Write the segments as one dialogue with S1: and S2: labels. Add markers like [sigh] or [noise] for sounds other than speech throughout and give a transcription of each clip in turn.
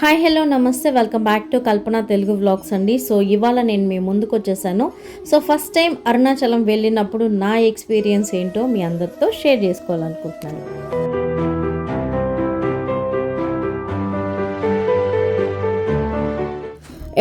S1: Hi hello నమస్తే. Welcome back to Kalpana Telugu vlogs అండి. So ఇవాళ నేను మీ ముందుకు వచ్చేసాను. సో ఫస్ట్ టైం అరుణాచలం వెళ్ళినప్పుడు నా ఎక్స్పీరియన్స్ ఏంటో మీ అందరితో షేర్ చేసుకోవాలనుకుంటున్నాను.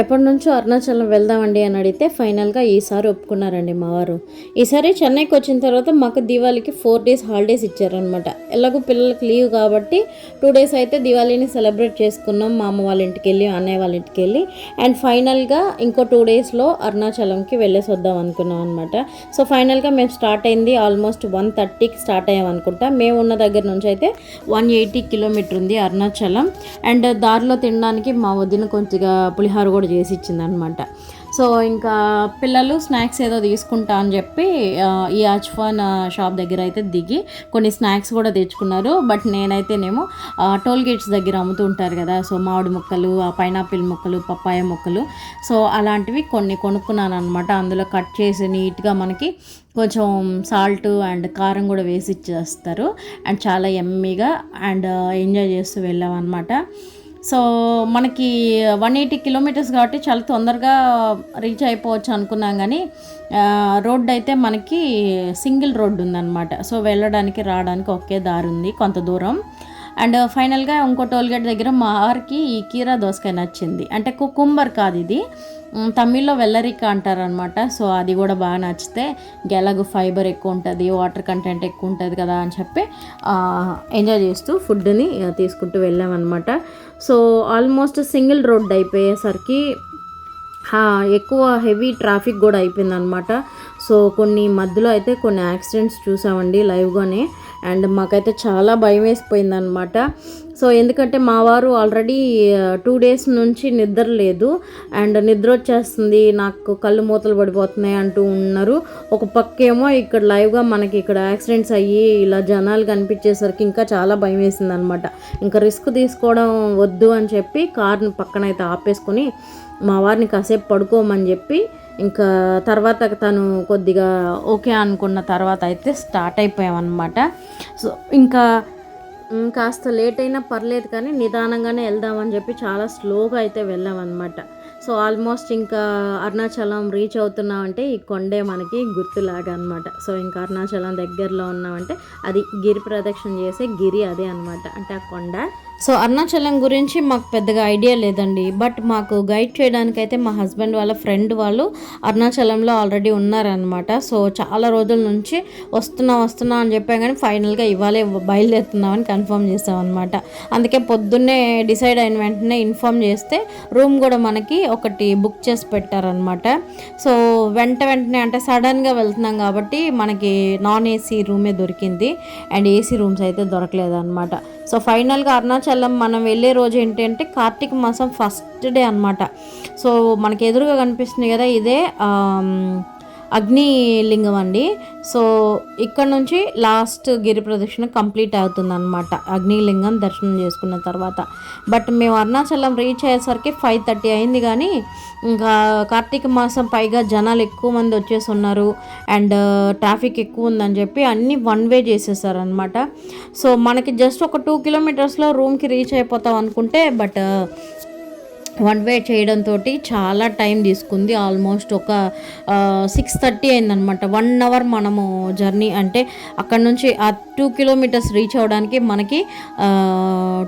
S1: ఎప్పటి నుంచో అరుణాచలం వెళ్దామండి అని అడిగితే ఫైనల్గా ఈసారి ఒప్పుకున్నారండి మా వారు. ఈసారి చెన్నైకి వచ్చిన తర్వాత మాకు దివాళీకి ఫోర్ డేస్ హాలిడేస్ ఇచ్చారనమాట ఎలాగో పిల్లలకి లీవ్ కాబట్టి టూ డేస్ అయితే దివాళీని సెలబ్రేట్ చేసుకున్నాం మా అమ్మ వాళ్ళ ఇంటికి వెళ్ళి అన్నయ్య వాళ్ళ ఇంటికి వెళ్ళి. అండ్ ఫైనల్గా ఇంకో టూ డేస్లో అరుణాచలంకి వెళ్ళేసి వద్దాం అనుకున్నాం అనమాట సో ఫైనల్గా మేము స్టార్ట్ అయింది ఆల్మోస్ట్ వన్ థర్టీకి స్టార్ట్ అయ్యాం అనుకుంటా. మేము ఉన్న దగ్గర నుంచి అయితే వన్ ఎయిటీ కిలోమీటర్ ఉంది అరుణాచలం. అండ్ దారిలో తినడానికి మా వదిన కొంచెంగా పులిహోర కూడా చేసి ఇచ్చిందనమాట సో ఇంకా పిల్లలు స్నాక్స్ ఏదో తీసుకుంటా అని చెప్పి ఈ అచ్ఫాన్ షాప్ దగ్గర అయితే దిగి కొన్ని స్నాక్స్ కూడా తెచ్చుకున్నారు. బట్ నేనైతేనేమో టోల్ గేట్స్ దగ్గర అమ్ముతూ ఉంటారు కదా సో మామిడి ముక్కలు పైనాపిల్ ముక్కలు పప్పాయ ముక్కలు. సో అలాంటివి కొన్ని కొనుక్కున్నాను అనమాట అందులో కట్ చేసి నీట్గా మనకి కొంచెం సాల్ట్ అండ్ కారం కూడా వేసి ఇచ్చేస్తారు. అండ్ చాలా ఎమ్మీగా అండ్ ఎంజాయ్ చేస్తూ వెళ్ళాం అనమాట సో మనకి వన్ ఎయిటీ కిలోమీటర్స్ కాబట్టి చాలా తొందరగా రీచ్ అయిపోవచ్చు అనుకున్నాం కానీ రోడ్డు రోడ్ అయితే మనకి సింగిల్ రోడ్డు ఉందన్నమాట. సో వెళ్ళడానికి రావడానికి ఒకే దారి ఉంది కొంత దూరం. అండ్ ఫైనల్గా ఇంకో టోల్గేట్ దగ్గర మా వారికి ఈ కీరా దోసకాయ నచ్చింది. అంటే కుకుంబర్ కాదు ఇది. తమిళ్ళో వెల్లరిక అంటారనమాట సో అది కూడా బాగా నచ్చితే గెలగు ఫైబర్ ఎక్కువ ఉంటుంది వాటర్ కంటెంట్ ఎక్కువ ఉంటుంది కదా అని చెప్పి ఎంజాయ్ చేస్తూ ఫుడ్ని తీసుకుంటూ వెళ్ళామన్నమాట. సో ఆల్మోస్ట్ సింగిల్ రోడ్ అయిపోయేసరికి ఎక్కువ హెవీ ట్రాఫిక్ కూడా అయిపోయిందనమాట సో కొన్ని మధ్యలో అయితే కొన్ని యాక్సిడెంట్స్ చూసామండి లైవ్గానే. అండ్ మాకైతే చాలా భయం వేసిపోయిందనమాట సో ఎందుకంటే మా వారు ఆల్రెడీ టూ డేస్ నుంచి నిద్ర లేదు. అండ్ నిద్ర వచ్చేస్తుంది నాకు కళ్ళు మూతలు పడిపోతున్నాయి అంటూ ఉన్నారు. ఒక పక్కేమో ఇక్కడ లైవ్గా మనకి ఇక్కడ యాక్సిడెంట్స్ అయ్యి ఇలా జనాలు కనిపించేసరికి ఇంకా చాలా భయం వేసింది అనమాట ఇంకా రిస్క్ తీసుకోవడం వద్దు అని చెప్పి కార్ని పక్కన అయితే ఆపేసుకొని మా వారిని కాసేపు పడుకోమని చెప్పి ఇంకా తర్వాత తను కొద్దిగా ఓకే అనుకున్న తర్వాత అయితే స్టార్ట్ అయిపోయామన్నమాట. సో ఇంకా కాస్త లేట్ అయినా పర్లేదు కానీ నిదానంగానే వెళ్దామని చెప్పి చాలా స్లోగా అయితే వెళ్ళామన్నమాట. సో ఆల్మోస్ట్ ఇంకా అరుణాచలం రీచ్ అవుతున్నామంటే ఈ కొండే మనకి గుర్తులాగా అనమాట సో ఇంకా అరుణాచలం దగ్గరలో ఉన్నామంటే అది గిరి ప్రదక్షిణ చేసే గిరి అదే అనమాట అంటే ఆ కొండ సో అరుణాచలం గురించి మాకు పెద్దగా ఐడియా లేదండి. బట్ మాకు గైడ్ చేయడానికి అయితే మా హస్బెండ్ వాళ్ళ ఫ్రెండ్ వాళ్ళు అరుణాచలంలో ఆల్రెడీ ఉన్నారనమాట సో చాలా రోజుల నుంచి వస్తున్నా వస్తున్నా అని చెప్పాం కానీ ఫైనల్గా ఇవాళే బయలుదేరుతున్నామని కన్ఫర్మ్ చేసామన్నమాట. అందుకే పొద్దున్నే డిసైడ్ అయిన వెంటనే ఇన్ఫామ్ చేస్తే రూమ్ కూడా మనకి ఒకటి బుక్ చేసి పెట్టారనమాట సో వెంట వెంటనే అంటే సడన్గా వెళ్తున్నాం కాబట్టి మనకి నాన్ ఏసీ రూమే దొరికింది. అండ్ ఏసీ రూమ్స్ అయితే దొరకలేదు అనమాట సో ఫైనల్గా అరుణాచలం మనం వెళ్ళే రోజు ఏంటంటే కార్తీక మాసం ఫస్ట్ డే అనమాట సో మనకు ఎదురుగా కనిపిస్తుంది కదా ఇదే అగ్నిలింగం అండి. సో ఇక్కడ నుంచి లాస్ట్ గిరి ప్రదక్షిణ కంప్లీట్ అవుతుంది అనమాట అగ్నిలింగం దర్శనం చేసుకున్న తర్వాత. బట్ మేము అరుణాచలం రీచ్ అయ్యేసరికి ఫైవ్ థర్టీ అయింది కానీ ఇంకా కార్తీక మాసం పైగా జనాలు ఎక్కువ మంది వచ్చేసి ఉన్నారు. అండ్ ట్రాఫిక్ ఎక్కువ ఉందని చెప్పి అన్నీ వన్ వే చేసేసారనమాట సో మనకి జస్ట్ ఒక టూ కిలోమీటర్స్లో రూమ్కి రీచ్ అయిపోతాం అనుకుంటే బట్ వన్ వే చేయడంతో చాలా టైం తీసుకుంది. ఆల్మోస్ట్ ఒక సిక్స్ థర్టీ అయిందనమాట. వన్ అవర్ మనము జర్నీ అంటే అక్కడ నుంచి ఆ టూ కిలోమీటర్స్ రీచ్ అవ్వడానికి మనకి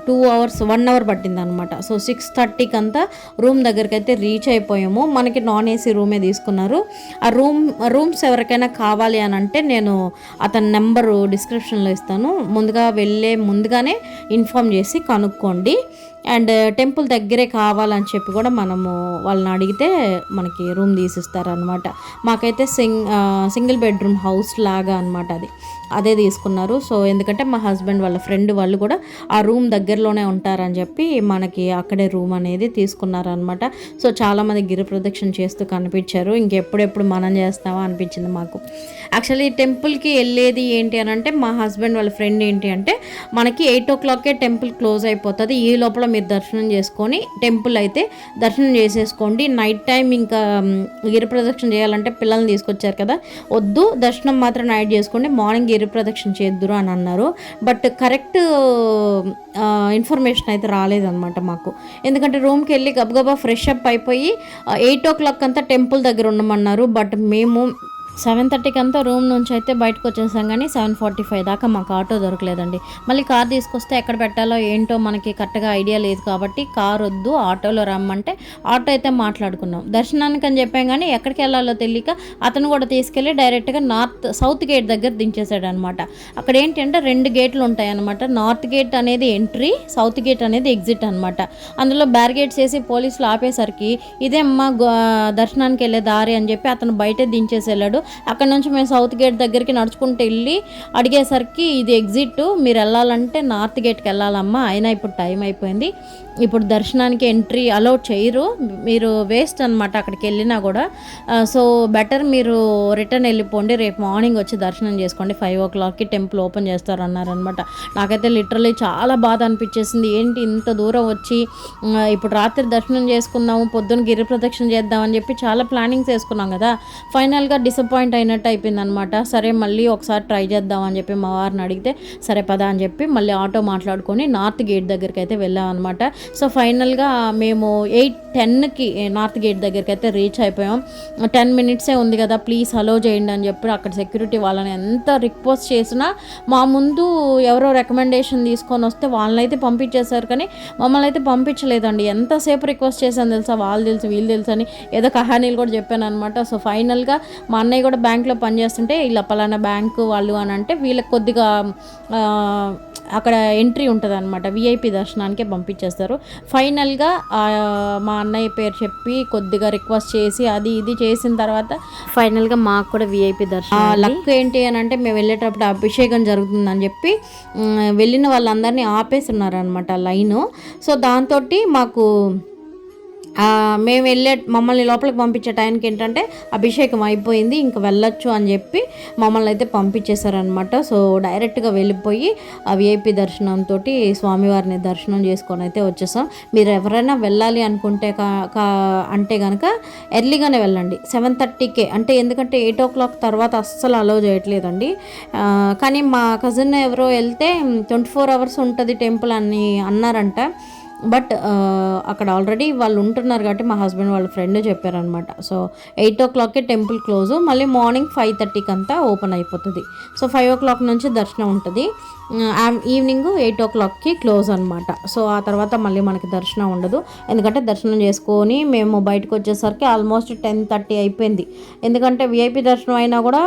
S1: టూ అవర్స్ వన్ అవర్ పట్టింది అనమాట సో సిక్స్ థర్టీకి అంతా రూమ్ దగ్గరికి అయితే రీచ్ అయిపోయాము. మనకి నాన్ ఏసీ రూమే తీసుకున్నారు. ఆ రూమ్ రూమ్స్ ఎవరికైనా కావాలి అని అంటే నేను అతని నెంబరు డిస్క్రిప్షన్లో ఇస్తాను. ముందుగా వెళ్ళే ముందుగానే ఇన్ఫామ్ చేసి కనుక్కోండి. అండ్ టెంపుల్ దగ్గరే కావాలని చెప్పి కూడా మనము వాళ్ళని అడిగితే మనకి రూమ్ తీసిస్తారనమాట మాకైతే సింగ్ సింగిల్ బెడ్రూమ్ హౌస్ లాగా అనమాట అది. అదే తీసుకున్నారు. సో ఎందుకంటే మా హస్బెండ్ వాళ్ళ ఫ్రెండ్ వాళ్ళు కూడా ఆ రూమ్ దగ్గరలోనే ఉంటారని చెప్పి మనకి అక్కడే రూమ్ అనేది తీసుకున్నారనమాట సో చాలామంది గిరి ప్రదక్షిణ చేస్తూ కనిపించారు. ఇంకెప్పుడెప్పుడు మనం చేస్తామా అనిపించింది మాకు. యాక్చువల్లీ టెంపుల్కి వెళ్ళేది ఏంటి అని అంటే మా హస్బెండ్ వాళ్ళ ఫ్రెండ్ ఏంటి అంటే మనకి ఎయిట్ ఓ క్లాక్కే టెంపుల్ క్లోజ్ అయిపోతుంది. ఈ లోపల మీరు దర్శనం చేసుకొని టెంపుల్ అయితే దర్శనం చేసేసుకోండి. నైట్ టైం ఇంకా గిరి ప్రదక్షిణ చేయాలంటే పిల్లల్ని తీసుకొచ్చారు కదా. వద్దు దర్శనం మాత్రం నైట్ చేసుకోండి. మార్నింగ్ గిరి ప్రదక్షిణ చేద్దురు అని అన్నారు. బట్ కరెక్ట్ ఇన్ఫర్మేషన్ అయితే రాలేదన్నమాట మాకు. ఎందుకంటే రూమ్కి వెళ్ళి గబగబా ఫ్రెష్ అప్ అయిపోయి ఎయిట్ ఓ క్లాక్ అంతా టెంపుల్ దగ్గర ఉండమన్నారు. బట్ మేము సెవెన్ థర్టీకి అంతా రూమ్ నుంచి అయితే బయటకు వచ్చేసాం కానీ సెవెన్ ఫార్టీ ఫైవ్ దాకా మాకు ఆటో దొరకలేదండి. మళ్ళీ కార్ తీసుకొస్తే ఎక్కడ పెట్టాలో ఏంటో మనకి కరెక్ట్గా ఐడియా లేదు కాబట్టి కార్ వద్దు ఆటోలో రమ్మంటే ఆటో అయితే మాట్లాడుకున్నాం. దర్శనానికి అని చెప్పాం కానీ ఎక్కడికి వెళ్ళాలో తెలియక అతను కూడా తీసుకెళ్ళి డైరెక్ట్గా నార్త్ సౌత్ గేట్ దగ్గర దించేశాడు అనమాట అక్కడ ఏంటంటే రెండు గేట్లు ఉంటాయి అనమాట నార్త్ గేట్ అనేది ఎంట్రీ సౌత్ గేట్ అనేది ఎగ్జిట్ అనమాట అందులో బ్యారిగేట్స్ వేసి పోలీసులు ఆపేసరికి ఇదే అమ్మ గో- దర్శనానికి వెళ్ళే దారి అని చెప్పి అతను బయటే దించేసి వెళ్ళాడు. అక్కడ నుంచి మేము సౌత్ గేట్ దగ్గరికి నడుచుకుంటూ వెళ్ళి అడిగేసరికి ఇది ఎగ్జిట్ మీరు వెళ్ళాలంటే నార్త్ గేట్కి వెళ్ళాలమ్మా. అయినా ఇప్పుడు టైం అయిపోయింది. ఇప్పుడు దర్శనానికి ఎంట్రీ అలౌ చేయరు. మీరు వేస్ట్ అనమాట అక్కడికి వెళ్ళినా కూడా. సో బెటర్ మీరు రిటర్న్ వెళ్ళిపోండి. రేపు మార్నింగ్ వచ్చి దర్శనం చేసుకోండి. ఫైవ్ ఓ క్లాక్కి టెంపుల్ ఓపెన్ చేస్తారు అన్నారనమాట నాకైతే లిటరలీ చాలా బాధ అనిపించేసింది. ఏంటి ఇంత దూరం వచ్చి ఇప్పుడు రాత్రి దర్శనం చేసుకుందాము పొద్దున్న గిరి ప్రదక్షిణ చేద్దామని చెప్పి చాలా ప్లానింగ్స్ వేసుకున్నాం కదా. ఫైనల్గా డిసప్పాయింట్ అయినట్టు అయిపోయింది అనమాట సరే మళ్ళీ ఒకసారి ట్రై చేద్దామని చెప్పి మా వారిని అడిగితే సరే పదా అని చెప్పి మళ్ళీ ఆటో మాట్లాడుకొని నార్త్ గేట్ దగ్గరికి అయితే వెళ్ళాం అనమాట సో ఫైనల్గా మేము ఎయిట్ టెన్కి నార్త్ గేట్ దగ్గరికి అయితే రీచ్ అయిపోయాం. టెన్ మినిట్సే ఉంది కదా ప్లీజ్ హలో చేయండి అని చెప్పి అక్కడ సెక్యూరిటీ వాళ్ళని ఎంత రిక్వెస్ట్ చేసినా మా ముందు ఎవరో రికమెండేషన్ తీసుకొని వస్తే వాళ్ళని అయితే పంపించేశారు కానీ మమ్మల్ని అయితే పంపించలేదండి. ఎంతసేపు రిక్వెస్ట్ చేశాను తెలుసా? వాళ్ళు తెలుసు వీళ్ళు తెలుసు అని ఏదో కహానీలు కూడా చెప్పాను అనమాట సో ఫైనల్గా మా అన్నయ్య కూడా బ్యాంక్లో పనిచేస్తుంటే ఇలా పలానా బ్యాంకు వాళ్ళు అని అంటే వీళ్ళకి కొద్దిగా అక్కడ ఎంట్రీ ఉంటుంది అనమాట విఐపి దర్శనానికే పంపించేస్తారు. ఫైనల్గా ఆ, మా అన్నయ్య పేరు చెప్పి కొద్దిగా రిక్వెస్ట్ చేసి అది ఇది చేసిన తర్వాత ఫైనల్గా మాకు కూడా విఐపి దర్శనం లక్ ఏంటి అని అంటే మేము వెళ్ళేటప్పుడు అభిషేకం జరుగుతుందని చెప్పి వెళ్ళిన వాళ్ళందరినీ ఆపేస్తున్నారు అనమాట లైను. సో దాంతో మాకు మేము వెళ్ళే మమ్మల్ని లోపలికి పంపించే టైంకి ఏంటంటే అభిషేకం అయిపోయింది ఇంకా వెళ్ళొచ్చు అని చెప్పి మమ్మల్ని అయితే పంపించేశారనమాట సో డైరెక్ట్గా వెళ్ళిపోయి ఆ విఐపి దర్శనంతో స్వామివారిని దర్శనం చేసుకొని అయితే వచ్చేసాం. మీరు ఎవరైనా వెళ్ళాలి అనుకుంటే కా- కా- అంటే కనుక ఎర్లీగానే వెళ్ళండి. సెవెన్ థర్టీకే అంటే ఎందుకంటే ఎయిట్ ఓ క్లాక్ తర్వాత అస్సలు అలో చేయట్లేదండి. కానీ మా కజిన్ ఎవరో వెళ్తే ట్వంటీ ఫోర్ అవర్స్ ఉంటుంది టెంపుల్ అని అన్నారంట. బట్ అక్కడ ఆల్రెడీ వాళ్ళు ఉంటున్నారు కాబట్టి మా హస్బెండ్ వాళ్ళ ఫ్రెండ్ చెప్పారనమాట సో ఎయిట్ ఓ క్లాక్కి టెంపుల్ క్లోజ్ మళ్ళీ మార్నింగ్ ఫైవ్ థర్టీకి అంతా ఓపెన్ అయిపోతుంది. సో ఫైవ్ ఓ క్లాక్ నుంచి దర్శనం ఉంటుంది. ఈవినింగ్ ఎయిట్ ఓ క్లాక్కి క్లోజ్ అనమాట సో ఆ తర్వాత మళ్ళీ మనకి దర్శనం ఉండదు. ఎందుకంటే దర్శనం చేసుకొని మేము బయటకు వచ్చేసరికి ఆల్మోస్ట్ టెన్ థర్టీ అయిపోయింది. ఎందుకంటే విఐపి దర్శనం అయినా కూడా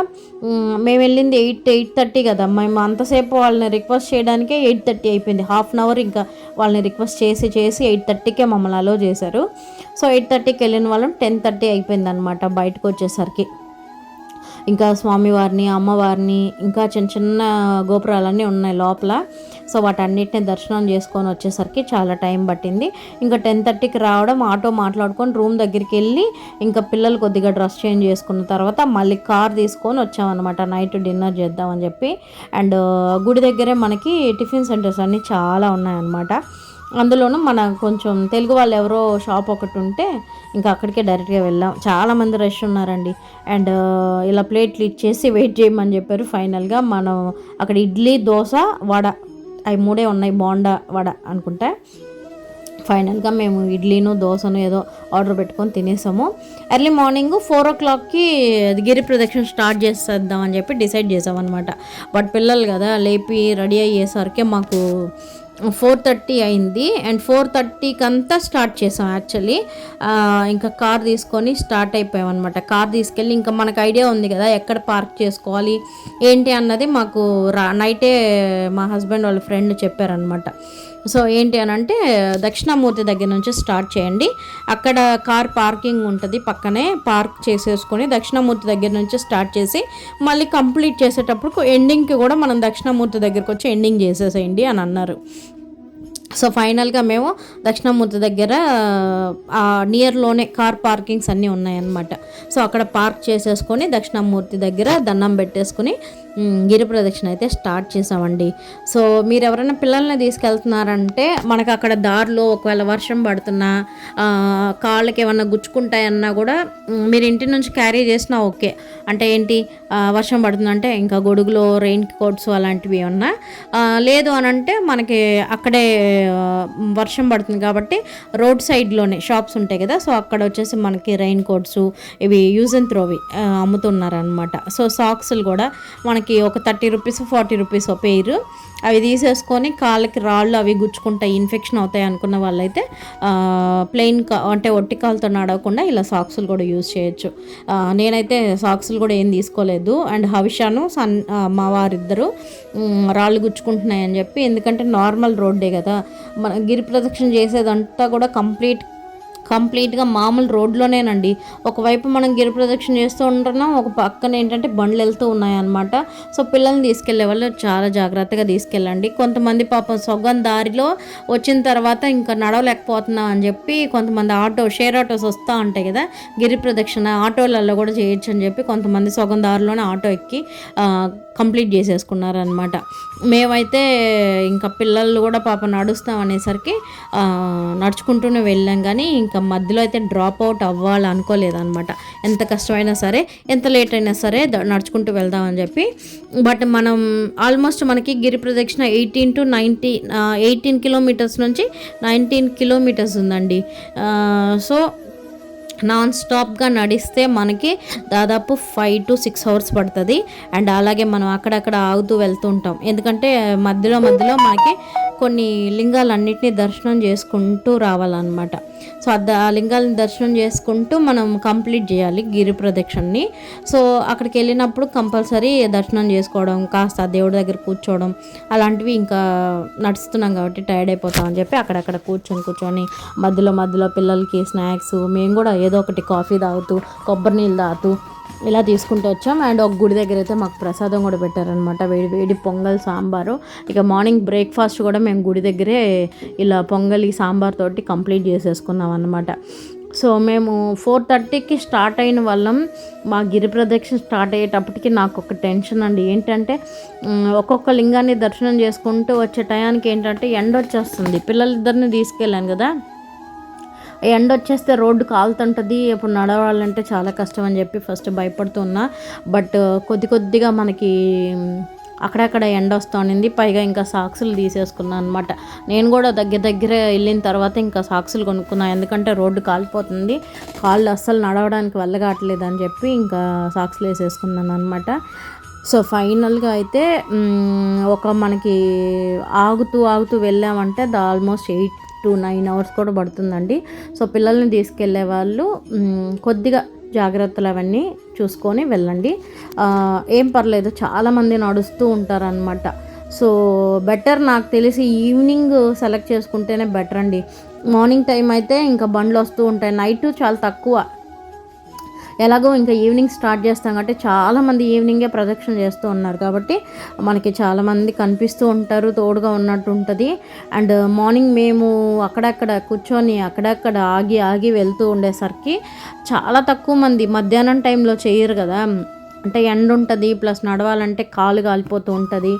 S1: మేము వెళ్ళింది ఎయిట్ ఎయిట్ థర్టీ కదా. మేము అంతసేపు వాళ్ళని రిక్వెస్ట్ చేయడానికే ఎయిట్ థర్టీ అయిపోయింది. హాఫ్ అన్ అవర్ ఇంకా వాళ్ళని రిక్వెస్ట్ చేసి చేసి ఎయిట్ థర్టీకే మమ్మల్ని అలో చేశారు. సో ఎయిట్ థర్టీకి వెళ్ళిన వాళ్ళం టెన్ థర్టీ అయిపోయింది అనమాట బయటకు వచ్చేసరికి. ఇంకా స్వామివారిని అమ్మవారిని ఇంకా చిన్న చిన్న గోపురాలన్నీ ఉన్నాయి లోపల. సో వాటన్నిటిని దర్శనం చేసుకొని వచ్చేసరికి చాలా టైం పట్టింది. ఇంకా టెన్ థర్టీకి రావడం ఆటో మాట్లాడుకొని రూమ్ దగ్గరికి వెళ్ళి ఇంకా పిల్లలు కొద్దిగా డ్రెస్ చేంజ్ చేసుకున్న తర్వాత మళ్ళీ కార్ తీసుకొని వచ్చామన్నమాట. నైట్ డిన్నర్ చేద్దామని చెప్పి. అండ్ గుడి దగ్గరే మనకి టిఫిన్ సెంటర్స్ అన్నీ చాలా ఉన్నాయన్నమాట. అందులోనూ మన కొంచెం తెలుగు వాళ్ళు ఎవరో షాప్ ఒకటి ఉంటే ఇంకా అక్కడికే డైరెక్ట్గా వెళ్ళాం చాలామంది రష్ ఉన్నారండి. అండ్ ఇలా ప్లేట్లు ఇచ్చేసి [laughs] వెయిట్ చేయమని చెప్పారు. ఫైనల్గా మనం అక్కడ ఇడ్లీ దోశ వడ. అవి మూడే ఉన్నాయి బోండా వడ అనుకుంటా. ఫైనల్గా మేము ఇడ్లీను దోశను ఏదో ఆర్డర్ పెట్టుకొని తినేసాము. ఎర్లీ మార్నింగ్ ఫోర్ ఓ క్లాక్కి గిరి ప్రదక్షిణ స్టార్ట్ చేసేద్దాం అని చెప్పి డిసైడ్ చేసామన్నమాట. బట్ పిల్లలు కదా లేపి రెడీ అయ్యేసరికి మాకు ఫోర్ థర్టీ అయింది అండ్ ఫోర్ థర్టీకి అంతా స్టార్ట్ చేసాం యాక్చువల్లీ. ఇంకా కార్ తీసుకొని స్టార్ట్ అయిపోయాం అనమాట కార్ తీసుకెళ్ళి ఇంకా మనకు ఐడియా ఉంది కదా ఎక్కడ పార్క్ చేసుకోవాలి ఏంటి అన్నది మాకు రా నైటే మా హస్బెండ్ వాళ్ళ ఫ్రెండ్ చెప్పారనమాట సో ఏంటి అని అంటే దక్షిణామూర్తి దగ్గర నుంచి స్టార్ట్ చేయండి. అక్కడ కార్ పార్కింగ్ ఉంటుంది పక్కనే పార్క్ చేసేసుకొని దక్షిణామూర్తి దగ్గర నుంచి స్టార్ట్ చేసి మళ్ళీ కంప్లీట్ చేసేటప్పుడు ఎండింగ్కి కూడా మనం దక్షిణామూర్తి దగ్గరకు వచ్చి ఎండింగ్ చేసేసేయండి అని అన్నారు. సో ఫైనల్గా మేము దక్షిణామూర్తి దగ్గర ఆ నియర్లోనే కార్ పార్కింగ్స్ అన్నీ ఉన్నాయన్నమాట. సో అక్కడ పార్క్ చేసేసుకొని దక్షిణామూర్తి దగ్గర దండం పెట్టేసుకొని గిరి ప్రదక్షిణ అయితే స్టార్ట్ చేసామండి సో మీరు ఎవరైనా పిల్లల్ని తీసుకెళ్తున్నారంటే మనకు అక్కడ దారిలో ఒకవేళ వర్షం పడుతున్నా కాళ్ళకి ఏమన్నా గుచ్చుకుంటాయన్నా కూడా మీరు ఇంటి నుంచి క్యారీ చేసినా ఓకే. అంటే ఏంటి? వర్షం పడుతుందంటే ఇంకా గొడుగులో రెయిన్ కోట్స్ అలాంటివి ఏమన్నా. లేదు అని అంటే మనకి అక్కడే వర్షం పడుతుంది కాబట్టి రోడ్ సైడ్లోనే షాప్స్ ఉంటాయి కదా సో అక్కడ వచ్చేసి మనకి రెయిన్ కోట్స్ ఇవి యూజ్ అండ్ త్రోవి అమ్ముతున్నారు అనమాట సో సాక్స్లు కూడా మనకి ఒక థర్టీ రూపీస్ ఫార్టీ రూపీస్ పేరు అవి తీసేసుకొని కాళ్ళకి రాళ్ళు అవి గుచ్చుకుంటాయి ఇన్ఫెక్షన్ అవుతాయి అనుకున్న వాళ్ళైతే ప్లెయిన్ కా అంటే ఒట్టి కాలుతో నడవకుండా ఇలా సాక్సులు కూడా యూజ్ చేయొచ్చు. నేనైతే సాక్సులు కూడా ఏం తీసుకోలేదు. అండ్ హవిషాను సన్ మా వారిద్దరు రాళ్ళు గుచ్చుకుంటున్నాయని చెప్పి ఎందుకంటే నార్మల్ రోడ్డే కదా. మన గిరి ప్రదక్షిణ చేసేదంతా కూడా కంప్లీట్ కంప్లీట్గా మామూలు రోడ్లోనేనండి. ఒకవైపు మనం గిరి ప్రదక్షిణ చేస్తూ ఉంటున్నాం ఒక పక్కన ఏంటంటే బండ్లు వెళ్తూ ఉన్నాయన్నమాట. సో పిల్లల్ని తీసుకెళ్ళే వాళ్ళు చాలా జాగ్రత్తగా తీసుకెళ్ళండి. కొంతమంది పాపం సొగం దారిలో వచ్చిన తర్వాత ఇంకా నడవలేకపోతున్నాం అని చెప్పి కొంతమంది ఆటో షేర్ ఆటోస్ వస్తూ ఉంటాయి కదా గిరి ప్రదక్షిణ ఆటోలలో కూడా చేయొచ్చు అని చెప్పి కొంతమంది సొగం దారిలోనే ఆటో ఎక్కి కంప్లీట్ చేసేసుకున్నారనమాట మేమైతే ఇంకా పిల్లలు కూడా పాప నడుస్తాం అనేసరికి నడుచుకుంటూనే వెళ్ళాం. కానీ ఇంకా ఇంకా మధ్యలో అయితే డ్రాప్ అవుట్ అవ్వాలి అనుకోలేదన్నమాట ఎంత కష్టమైనా సరే ఎంత లేట్ అయినా సరే నడుచుకుంటూ వెళ్దామని చెప్పి. బట్ మనం ఆల్మోస్ట్ మనకి గిరి ప్రదక్షిణ eighteen to ninety eighteen kilometres నుంచి నైన్టీన్ కిలోమీటర్స్ ఉందండి. సో నాన్ స్టాప్గా నడిస్తే మనకి దాదాపు ఫైవ్ టు సిక్స్ అవర్స్ పడుతుంది. అండ్ అలాగే మనం అక్కడక్కడ ఆగుతూ వెళ్తూ ఉంటాం. ఎందుకంటే మధ్యలో మధ్యలో మనకి కొన్ని లింగాలన్నిటినీ దర్శనం చేసుకుంటూ రావాలన్నమాట. సో అద ఆ లింగాలని దర్శనం చేసుకుంటూ మనం కంప్లీట్ చేయాలి గిరి ప్రదక్షిణని. సో అక్కడికి వెళ్ళినప్పుడు కంపల్సరీ దర్శనం చేసుకోవడం కాస్త దేవుడి దగ్గర కూర్చోవడం అలాంటివి ఇంకా నడుస్తున్నాం కాబట్టి టైర్డ్ అయిపోతాం అని చెప్పి అక్కడక్కడ కూర్చొని కూర్చొని మధ్యలో మధ్యలో పిల్లలకి స్నాక్స్ మేము కూడా ఏదో ఒకటి కాఫీ తాగుతూ కొబ్బరి నీళ్ళు తాగుతూ ఇలా తీసుకుంటూ వచ్చాం. అండ్ ఒక గుడి దగ్గర అయితే మాకు ప్రసాదం కూడా పెట్టారనమాట వేడి వేడి పొంగల్ సాంబారు. ఇక మార్నింగ్ బ్రేక్ఫాస్ట్ కూడా మేము గుడి దగ్గరే ఇలా పొంగలి సాంబార్ తోటి కంప్లీట్ చేసేసుకున్నాం అనమాట సో మేము ఫోర్ థర్టీకి స్టార్ట్ అయిన వాళ్ళం. మా గిరి ప్రదక్షిణ స్టార్ట్ అయ్యేటప్పటికి నాకు ఒక టెన్షన్ అండి. ఏంటంటే ఒక్కొక్క లింగాన్ని దర్శనం చేసుకుంటూ వచ్చే టయానికి ఏంటంటే ఎండ వచ్చేస్తుంది. పిల్లలిద్దరిని తీసుకెళ్ళాను కదా. ఎండ వచ్చేస్తే రోడ్డు కాలుతుంటుంది. ఇప్పుడు నడవాలంటే చాలా కష్టం అని చెప్పి ఫస్ట్ భయపడుతున్నా. బట్ uh, కొద్ది కొద్దిగా మనకి అక్కడక్కడ ఎండ వస్తుంది. పైగా ఇంకా సాక్సులు తీసేసుకున్నాను అనమాట నేను కూడా దగ్గర దగ్గర వెళ్ళిన తర్వాత ఇంకా సాక్సులు కొనుక్కున్నాను ఎందుకంటే రోడ్డు కాలిపోతుంది. కాళ్ళు అస్సలు నడవడానికి వెళ్ళగాట్లేదు అని చెప్పి ఇంకా సాక్సులు వేసేసుకున్నాను అనమాట సో ఫైనల్గా అయితే ఒక మనకి ఆగుతూ ఆగుతూ వెళ్ళామంటే the almost eight to nine hours కూడా పడుతుందండి. సో పిల్లల్ని తీసుకెళ్ళే వాళ్ళు కొద్దిగా జాగ్రత్తలు అవన్నీ చూసుకొని వెళ్ళండి. ఏం పర్లేదు చాలామంది నడుస్తూ ఉంటారనమాట సో బెటర్ నాకు తెలిసి ఈవినింగ్ సెలెక్ట్ చేసుకుంటేనే బెటర్ అండి మార్నింగ్ టైం అయితే ఇంకా బండ్లు వస్తూ ఉంటాయి. నైట్ చాలా తక్కువ. ఎలాగో ఇంకా ఈవినింగ్ స్టార్ట్ చేస్తాం కాబట్టి చాలామంది ఈవినింగే ప్రదక్షిణ చేస్తూ ఉన్నారు కాబట్టి మనకి చాలామంది కనిపిస్తూ ఉంటారు తోడుగా ఉన్నట్టు ఉంటుంది. అండ్ మార్నింగ్ మేము అక్కడక్కడ కూర్చొని అక్కడక్కడ ఆగి ఆగి వెళ్తూ ఉండేసరికి చాలా తక్కువ మంది మధ్యాహ్నం టైంలో చేయరు కదా. అంటే ఎండ ఉంటుంది ప్లస్ నడవాలంటే కాలు కాలిపోతూ ఉంటుంది.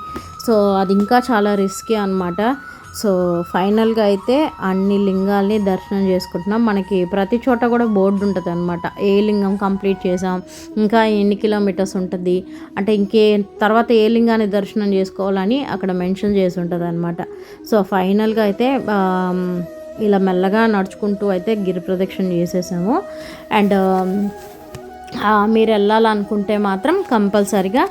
S1: సో అది ఇంకా చాలా రిస్కీ అనమాట సో ఫైనల్గా అయితే అన్ని లింగాల్ని దర్శనం చేసుకుంటున్నాం. మనకి ప్రతి చోట కూడా బోర్డు ఉంటుంది అనమాట ఏ లింగం కంప్లీట్ చేసాం ఇంకా ఎన్ని కిలోమీటర్స్ ఉంటుంది అంటే ఇంకే తర్వాత ఏ లింగాన్ని దర్శనం చేసుకోవాలని అక్కడ మెన్షన్ చేసి ఉంటుంది అనమాట సో ఫైనల్గా అయితే ఇలా మెల్లగా నడుచుకుంటూ అయితే గిరి ప్రదక్షిణ చేసేసాము. అండ్ మీరు వెళ్ళాలనుకుంటే మాత్రం కంపల్సరిగా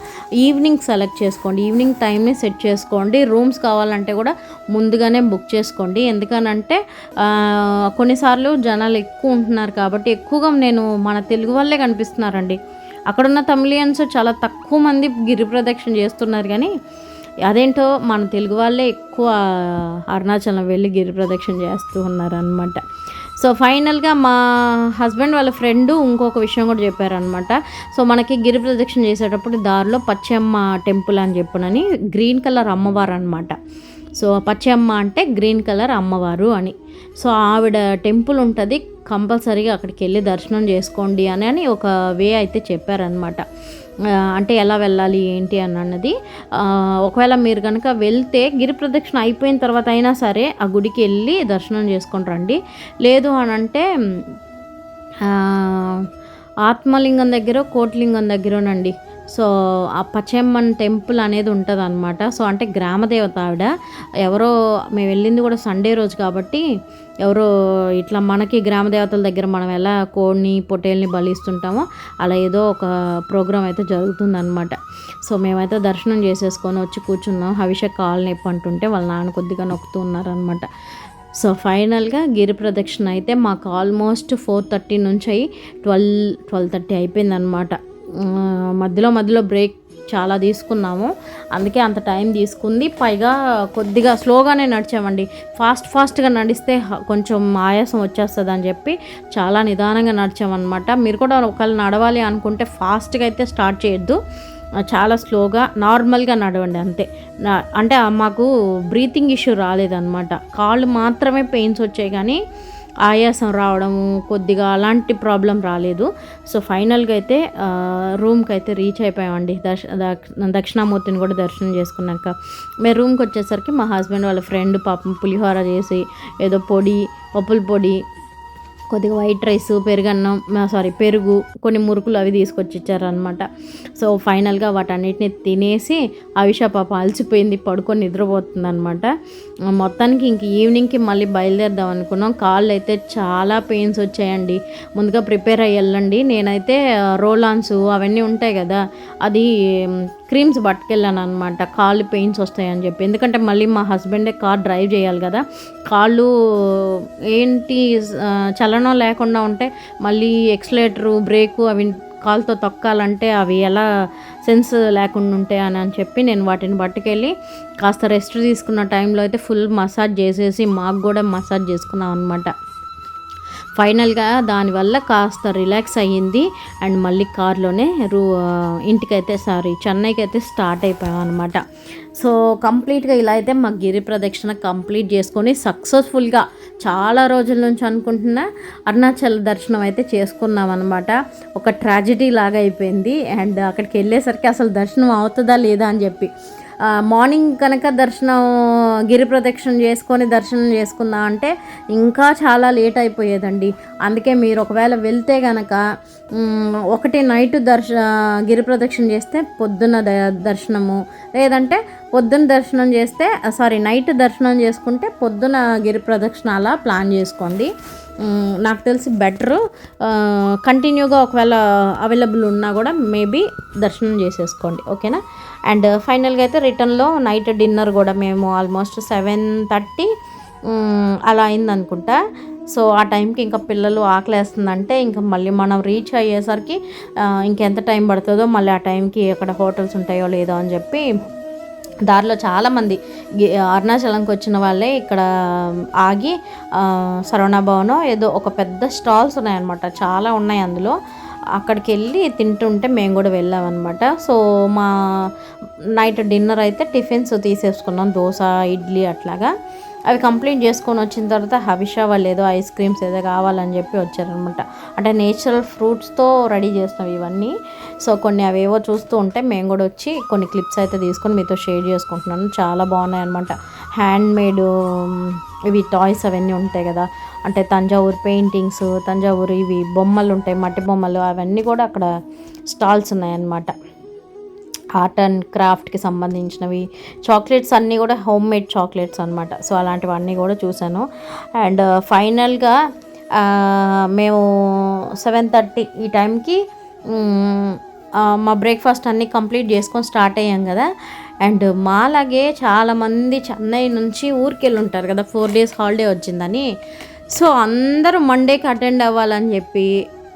S1: ఈవినింగ్ సెలెక్ట్ చేసుకోండి. ఈవినింగ్ టైంని సెట్ చేసుకోండి. రూమ్స్ కావాలంటే కూడా ముందుగానే బుక్ చేసుకోండి. ఎందుకనంటే కొన్నిసార్లు జనాలు ఎక్కువ ఉంటున్నారు కాబట్టి ఎక్కువగా నేను మన తెలుగు వాళ్ళే కనిపిస్తున్నారండి. అక్కడున్న తమిళియన్స్ చాలా తక్కువ మంది గిరి ప్రదక్షిణ చేస్తున్నారు కానీ అదేంటో మన తెలుగు వాళ్ళే ఎక్కువ అరుణాచలం వెళ్ళి గిరి ప్రదక్షిణ చేస్తూ ఉన్నారనమాట సో ఫైనల్గా మా హస్బెండ్ వాళ్ళ ఫ్రెండ్ ఇంకొక విషయం కూడా చెప్పారనమాట సో మనకి గిరి ప్రదక్షిణ చేసేటప్పుడు దారిలో పచ్చమ్మ టెంపుల్ అని చెప్పునని గ్రీన్ కలర్ అమ్మవారు అనమాట సో పచ్చమ్మ అంటే గ్రీన్ కలర్ అమ్మవారు అని. సో ఆవిడ టెంపుల్ ఉంటుంది కంపల్సరీగా అక్కడికి వెళ్ళి దర్శనం చేసుకోండి అని అని ఒక వే అయితే చెప్పారనమాట అంటే ఎలా వెళ్ళాలి ఏంటి అని అన్నది. ఒకవేళ మీరు కనుక వెళ్తే గిరి ప్రదక్షిణ అయిపోయిన తర్వాత అయినా సరే ఆ గుడికి వెళ్ళి దర్శనం చేసుకొని రండి. లేదు అని అంటే ఆత్మలింగం దగ్గర కోట్లింగం దగ్గరనండి. సో ఆ పచ్చమ్మన్ టెంపుల్ అనేది ఉంటుంది అనమాట సో అంటే గ్రామదేవత ఆవిడ. ఎవరో మేము వెళ్ళింది కూడా సండే రోజు కాబట్టి ఎవరో ఇట్లా మనకి గ్రామ దేవతల దగ్గర మనం ఎలా కోడిని పొట్టేల్ని బలిస్తుంటామో అలా ఏదో ఒక ప్రోగ్రామ్ అయితే జరుగుతుందన్నమాట. సో మేమైతే దర్శనం చేసేసుకొని వచ్చి కూర్చున్నాం. హవిష కాలు నొప్పి అంటుంటే వాళ్ళ నాన్న కొద్దిగా నొక్కుతూ ఉన్నారనమాట సో ఫైనల్గా గిరి ప్రదక్షిణ అయితే మాకు ఆల్మోస్ట్ ఫోర్ థర్టీ నుంచి అయ్యి ట్వెల్వ్ ట్వెల్వ్ థర్టీ అయిపోయిందనమాట మధ్యలో మధ్యలో బ్రేక్ చాలా తీసుకున్నాము. అందుకే అంత టైం తీసుకుంది. పైగా కొద్దిగా స్లోగానే నడిచామండి. ఫాస్ట్ ఫాస్ట్గా నడిస్తే కొంచెం ఆయాసం వచ్చేస్తుంది అని చెప్పి చాలా నిదానంగా నడిచామన్నమాట. మీరు కూడా ఒకవేళ నడవాలి అనుకుంటే ఫాస్ట్గా అయితే స్టార్ట్ చేయొద్దు. చాలా స్లోగా నార్మల్గా నడవండి అంతే. నా- అంటే మాకు బ్రీతింగ్ ఇష్యూ రాలేదన్నమాట. కాళ్ళు మాత్రమే పెయిన్స్ వచ్చాయి కానీ ఆయాసం రావడము కొద్దిగా అలాంటి ప్రాబ్లం రాలేదు. సో ఫైనల్గా అయితే రూమ్కి అయితే రీచ్ అయిపోయామండి. దర్శ దక్షిణామూర్తిని కూడా దర్శనం చేసుకున్నాక. మేము రూమ్కి వచ్చేసరికి మా హస్బెండ్ వాళ్ళ ఫ్రెండ్ పాపం పులిహోర చేసి ఏదో పొడి పప్పుల పొడి కొద్దిగా వైట్ రైస్ పెరుగన్నం సారీ పెరుగు కొన్ని మురుకులు అవి తీసుకొచ్చి ఇచ్చారనమాట సో ఫైనల్గా వాటన్నిటిని తినేసి అవిష పాప అలసిపోయింది పడుకొని నిద్రపోతుంది అనమాట మొత్తానికి ఇంక ఈవినింగ్కి మళ్ళీ బయలుదేరదాం అనుకున్నాం. కాళ్ళు అయితే చాలా పెయిన్స్ వచ్చాయండి. ముందుగా ప్రిపేర్ అయ్యి వెళ్ళండి. నేనైతే రోలాన్స్ అవన్నీ ఉంటాయి కదా అది క్రీమ్స్ పట్టుకెళ్ళాను అనమాట కాళ్ళు పెయిన్స్ వస్తాయని చెప్పి. ఎందుకంటే మళ్ళీ మా హస్బెండే కార్ డ్రైవ్ చేయాలి కదా. కాళ్ళు ఏంటి చలనం లేకుండా ఉంటే మళ్ళీ ఎక్సలేటరు బ్రేకు అవి కాలుతో తొక్కాలంటే అవి ఎలా సెన్స్ లేకుండా ఉంటాయి అని అని చెప్పి నేను వాటిని పట్టుకెళ్ళి కాస్త రెస్ట్ తీసుకున్న టైంలో అయితే ఫుల్ మసాజ్ చేసేసి మాకు కూడా మసాజ్ చేసుకున్నాం అనమాట ఫైనల్గా దానివల్ల కాస్త రిలాక్స్ అయ్యింది. అండ్ మళ్ళీ కార్లోనే రూ ఇంటికైతే సారీ చెన్నైకి అయితే స్టార్ట్ అయిపోయాం అనమాట సో కంప్లీట్గా ఇలా అయితే మా గిరి ప్రదక్షిణ కంప్లీట్ చేసుకొని సక్సెస్ఫుల్గా చాలా రోజుల నుంచి అనుకుంటున్నా అరుణాచల్ దర్శనం అయితే చేసుకున్నాం అనమాట ఒక ట్రాజడీ లాగా అయిపోయింది. అండ్ అక్కడికి వెళ్ళేసరికి అసలు దర్శనం అవుతుందా లేదా అని చెప్పి మార్నింగ్ కనుక దర్శనం గిరి ప్రదక్షిణ చేసుకొని దర్శనం చేసుకుందాం అంటే ఇంకా చాలా లేట్ అయిపోయేదండి. అందుకే మీరు ఒకవేళ వెళ్తే గనక ఒకటి నైట్ దర్శ గిరి ప్రదక్షిణ చేస్తే పొద్దున్న ద- దర్శనము. లేదంటే పొద్దున్న దర్శనం చేస్తే సారీ నైట్ దర్శనం చేసుకుంటే పొద్దున గిరి ప్రదక్షిణ అలా ప్లాన్ చేసుకోండి. నాకు తెలిసి బెటరు కంటిన్యూగా ఒకవేళ అవైలబుల్ ఉన్నా కూడా మేబీ దర్శనం చేసేసుకోండి. ఓకేనా? అండ్ ఫైనల్గా అయితే రిటర్న్లో నైట్ డిన్నర్ కూడా మేము ఆల్మోస్ట్ సెవెన్ థర్టీ అలా అయిందనుకుంటా. సో ఆ టైంకి ఇంకా పిల్లలు ఆకలేస్తుందంటే ఇంకా మళ్ళీ మనం రీచ్ అయ్యేసరికి ఇంకెంత టైం పడుతుందో మళ్ళీ ఆ టైంకి అక్కడ హోటల్స్ ఉంటాయో లేదో అని చెప్పి దారిలో చాలామంది అరుణాచలంకి వచ్చిన వాళ్ళే ఇక్కడ ఆగి ఆ, సరవణ భవనం ఏదో ఒక పెద్ద స్టాల్స్ ఉన్నాయన్నమాట. చాలా ఉన్నాయి అందులో. అక్కడికి వెళ్ళి తింటుంటే మేము కూడా వెళ్ళామన్నమాట. సో మా నైట్ డిన్నర్ అయితే టిఫిన్స్ తీసేసుకున్నాం. దోశ ఇడ్లీ అట్లాగా. అవి కంప్లీట్ చేసుకొని వచ్చిన తర్వాత హవిషా వాళ్ళు ఏదో ఐస్ క్రీమ్స్ ఏదో కావాలని చెప్పి వచ్చారనమాట అంటే నేచురల్ ఫ్రూట్స్తో రెడీ చేస్తాం ఇవన్నీ. సో కొన్ని అవేవో చూస్తూ ఉంటే మేము కూడా వచ్చి కొన్ని క్లిప్స్ అయితే తీసుకొని మీతో షేర్ చేసుకుంటున్నాను. చాలా బాగున్నాయి అనమాట హ్యాండ్ మేడ్ um, ఇవి టాయ్స్ అవన్నీ ఉంటాయి కదా. అంటే తంజావూరు పెయింటింగ్స్ తంజావూరు ఇవి బొమ్మలు ఉంటాయి మట్టి బొమ్మలు అవన్నీ కూడా అక్కడ స్టాల్స్ ఉన్నాయన్నమాట. ఆర్ట్ అండ్ క్రాఫ్ట్కి సంబంధించినవి. చాక్లెట్స్ అన్నీ కూడా హోమ్ మేడ్ చాక్లెట్స్ అనమాట సో అలాంటివన్నీ కూడా చూశాను. అండ్ ఫైనల్గా uh, మేము సెవెన్ థర్టీ ఈ టైంకి మా బ్రేక్ఫాస్ట్ అన్నీ కంప్లీట్ చేసుకొని స్టార్ట్ అయ్యాం కదా. అండ్ మాలాగే చాలామంది చెన్నై నుంచి ఊరికి వెళ్ళి ఉంటారు కదా ఫోర్ డేస్ హాలిడే వచ్చిందని. సో అందరూ మండేకి అటెండ్ అవ్వాలని చెప్పి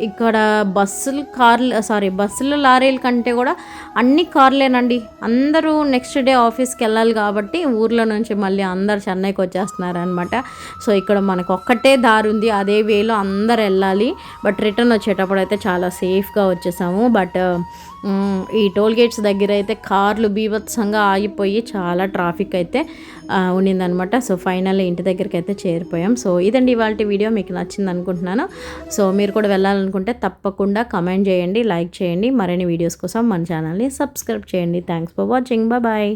S1: ఇక్కడ బస్సులు కార్లు సారీ బస్సులు లారీల కంటే కూడా అన్ని కార్లేనండి. అందరూ నెక్స్ట్ డే ఆఫీస్కి వెళ్ళాలి కాబట్టి ఊర్లో నుంచి మళ్ళీ అందరు చెన్నైకి వచ్చేస్తున్నారనమాట సో ఇక్కడ మనకు ఒక్కటే దారి ఉంది. అదే వేలో అందరు వెళ్ళాలి. బట్ రిటర్న్ వచ్చేటప్పుడు అయితే చాలా సేఫ్గా వచ్చేసాము. బట్ ఈ టోల్ గేట్స్ దగ్గర అయితే కార్లు బీభత్సంగా ఆగిపోయి చాలా ట్రాఫిక్ అయితే ఉండిందనమాట సో ఫైనల్ ఇంటి దగ్గరికి అయితే చేరిపోయాం. సో ఇదండి ఇవాళ వీడియో. మీకు నచ్చింది అనుకుంటున్నాను సో మీరు కూడా అనుకుంటే తప్పకుండా కమెంట్ చేయండి లైక్ చేయండి. మరిన్ని వీడియోస్ కోసం మన ఛానల్ని సబ్స్క్రైబ్ చేయండి. Thanks for watching bye